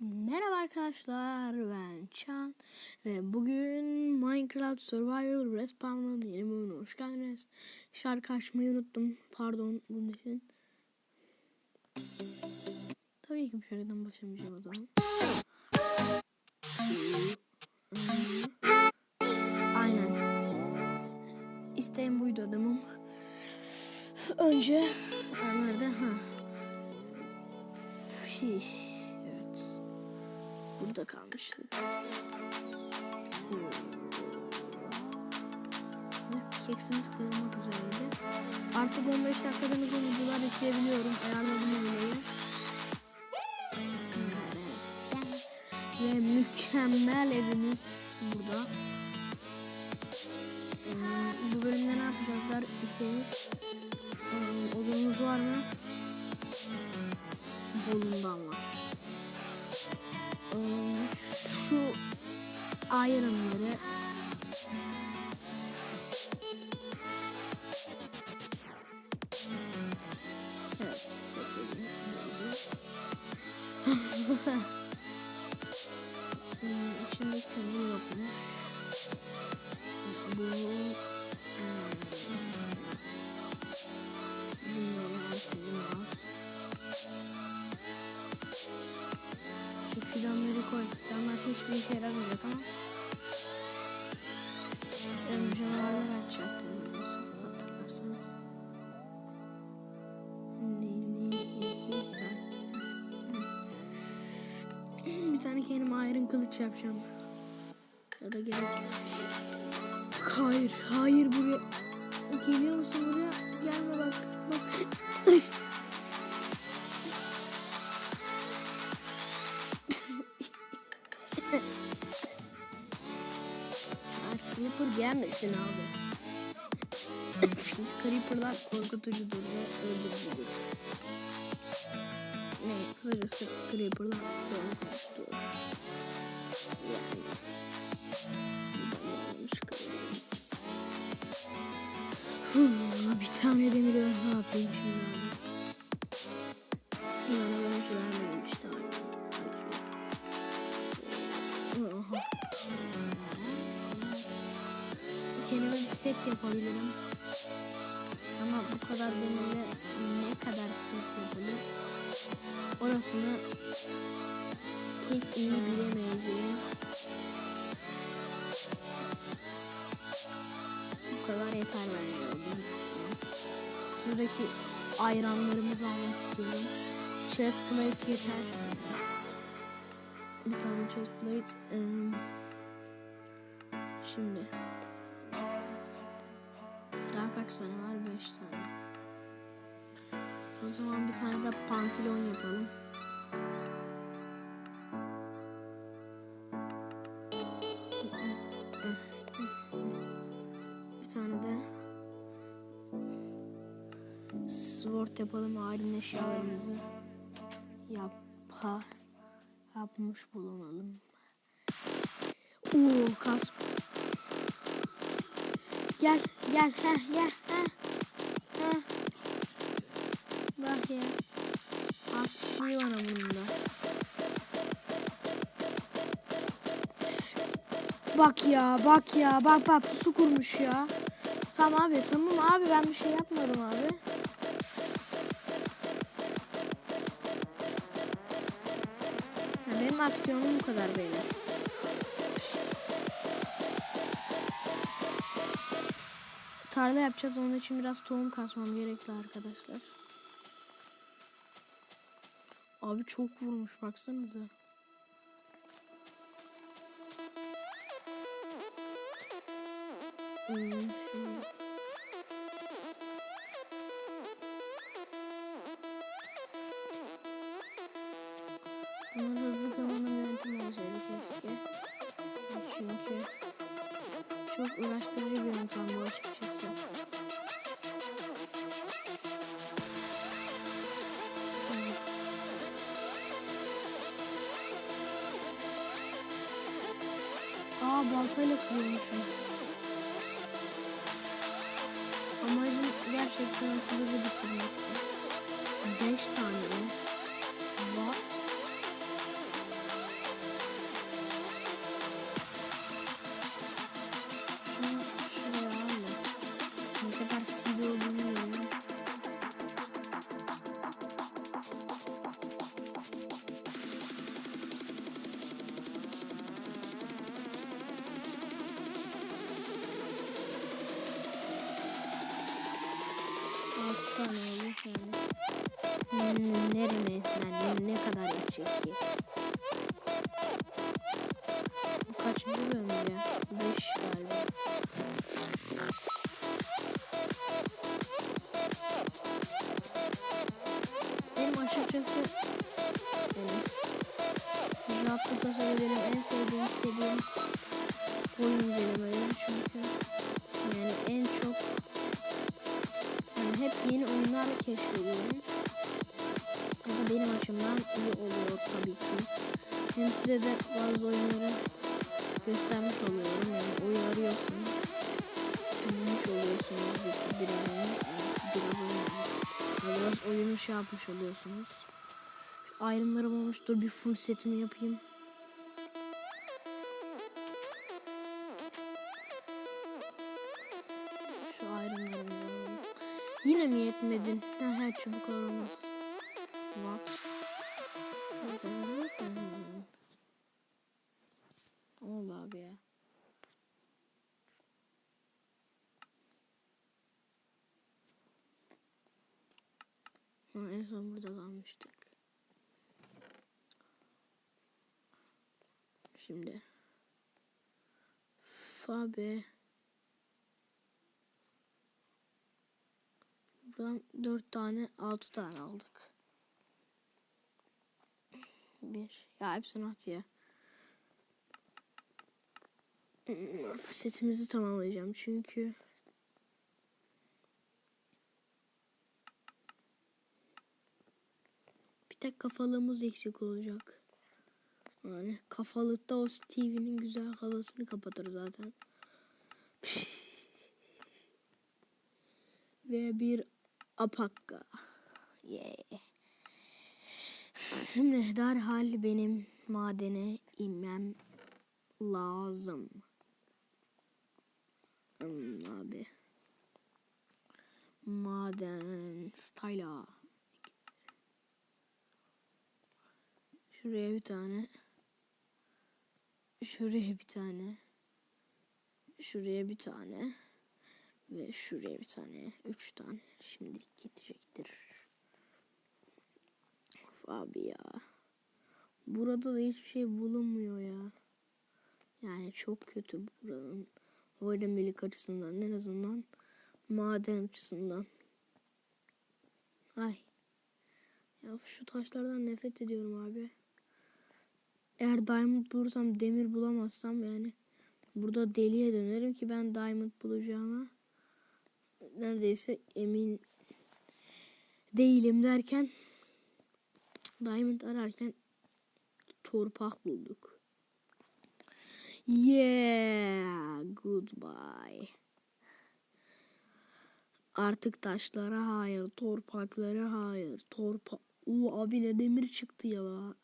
Merhaba arkadaşlar ben Çan ve bugün Minecraft Survival Respawn'ın yeni bölümüne hoş geldiniz. Şarkı açmayı unuttum pardon bunun için. Tabii ki bu şarkıdan başlamayacağım o zaman. Aynen. İsteğim buydu adamım. Önce nerede? Ha. Şiş. Burada kalmıştık. Hmm. Keksimiz kırılmak üzereydi. Artık 15 dakikadan uzun videolar yükleyebiliyorum. Ayarladım videoyu. Ve mükemmel evimiz burada. Hmm, Bu bölümde ne yapacağız der iseniz. Hmm, Odunumuz var mı? Bolundan var. İronları Evet. Hmm, İçinde kömür yokmuş. Bu bilmiyorum ne var. Şu fidanları koy. Fidanlar hiçbir işe yaramayacak ama. Bir tane kendime iron kılıç yapacağım. Ya da gerek. Hayır, hayır buraya. Geliyor musun buraya? Gelme bak. Bak. Creeper gelmesin abi. Creeper'lar korkutucudur ve öldürücüdür. Ne kısacası Creeper'lar korkutucudur. Yani buradan. Hmm, bir tane demir ne yapayım şimdi abi? Hiç vermedim işte abi. Aha. Kendime bir set yapabilirim. Ama bu kadar demirle ne kadar set yapılır? Orasını pek iyi bilemeyeceğim. Bu kadar yeter bence. Buradaki ayranlarımızı almak istiyorum. Chest plate yeter. Bir tane chest plate. Şimdi. Daha kaç tane var? 5 tane. O zaman bir tane de pantolon yapalım. Bir tane de sword yapalım. Ayrın eşyalarımızı yapa yapmış bulunalım. Oo kas. Gel gel heh gel heh. Heh. Ya. Artistliği var bunun da. Bak ya bak ya bak bak pusu kurmuş ya. Tamam abi tamam abi ben bir şey yapmadım abi. Ya benim aksiyonum bu kadar beyler. Tarla yapacağız onun için biraz tohum kasmam gerekli arkadaşlar. Abi çok vurmuş baksanıza. Hmm, hızlı kırmanın yöntemi olsaydı keşke. Çünkü çok uğraştırıcı bir yöntem bu açıkçası. Baltayla kırıyormuşum. Amacım gerçekten okulu bitirmekti. 5 tane? What? saniye bir saniye. Hmm, Nereye etkilendim? Ne kadar içecek ki? Bu kaçıncı bölüm ya? 5 galiba. Benim açıkçası yani Rahatlıkla söyleyebilirim en sevdiğim istediğim oyun incelemeleri çünkü yani en çok hep yeni oyunlar keşfediyorum. Bu benim açımdan iyi oluyor tabii ki. Hem size de bazı oyunları göstermiş oluyorum. Yani oyun arıyorsanız bulmuş oluyorsunuz bir, oyun. Biraz oyun. Biraz oyunu şey yapmış oluyorsunuz. Ayrımlarım olmuştur. Bir full setimi yapayım. Yine mi yetmedin? Ha, her çubuklar olmaz. What? Oldu abi ya? Ha, en son burada kalmıştık. Şimdi Fabe Buradan 4 tane 6 tane aldık. Bir. Ya hepsini at ya. Setimizi tamamlayacağım çünkü bir tek kafalığımız eksik olacak. Yani kafalıkta o Stevie'nin güzel kafasını kapatır zaten. Ve bir apakka. Yeah. Şimdi derhal benim madene inmem lazım. Hmm, abi. Maden styla. Şuraya bir tane. Şuraya bir tane. Şuraya bir tane. Ve şuraya bir tane. Üç tane. Şimdilik yetecektir. Of abi ya. Burada da hiçbir şey bulunmuyor ya. Yani çok kötü buranın verimlilik açısından en azından maden açısından. Ay. Ya şu taşlardan nefret ediyorum abi. Eğer diamond bulursam demir bulamazsam yani burada deliye dönerim ki ben diamond bulacağıma neredeyse emin değilim derken diamond ararken torpak bulduk. Yeah, goodbye. Artık taşlara hayır, torpaklara hayır. Torpa Oo, abi ne demir çıktı ya.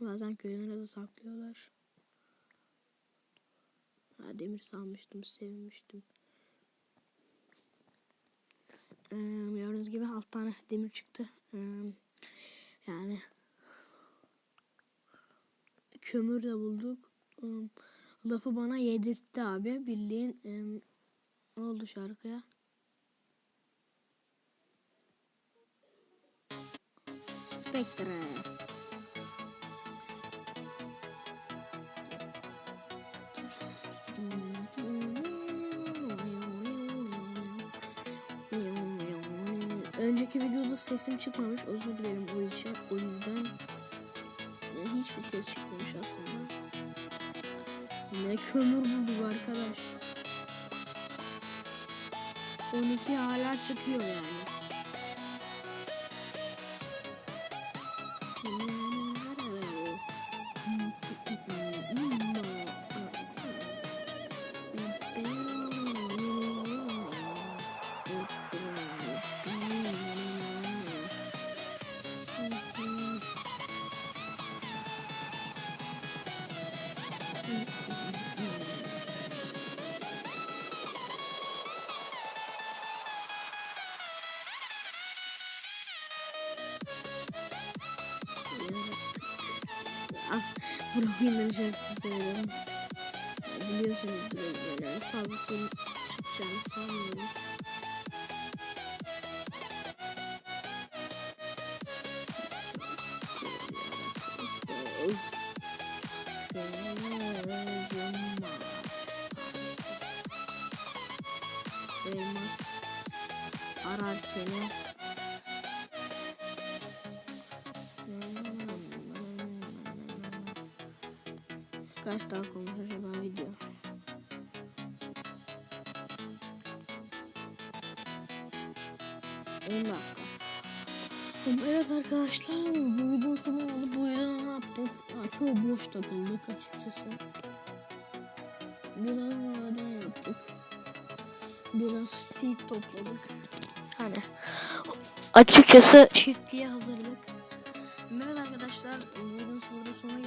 Bazen köyünlere de saklıyorlar. Ha, demir sanmıştım, sevmiştim. Ee, gördüğünüz gibi alt tane demir çıktı. Ee, yani kömür de bulduk. Ee, lafı bana yedirtti abi. Bildiğin e, ne oldu şarkıya? Spectre. Önceki videoda sesim çıkmamış. Özür dilerim o için. O yüzden e, hiçbir ses çıkmamış aslında. Ne kömür bulduk arkadaş. 12 hala çıkıyor yani. Ah, bunu oyundan şarkısını seviyorum. Biliyorsunuz böyle fazla sorun çıkacağını sanmıyorum. Elmas ararken Kaç dakika olmuş acaba video? On. Evet arkadaşlar bu videonun sonu oldu. Bu videoda ne yaptık? Ha, çok boş takıldık açıkçası. Biraz maden yaptık. Biraz seed topladık. Hani açıkçası çiftliğe hazırlık. Evet arkadaşlar videonun sonunda sona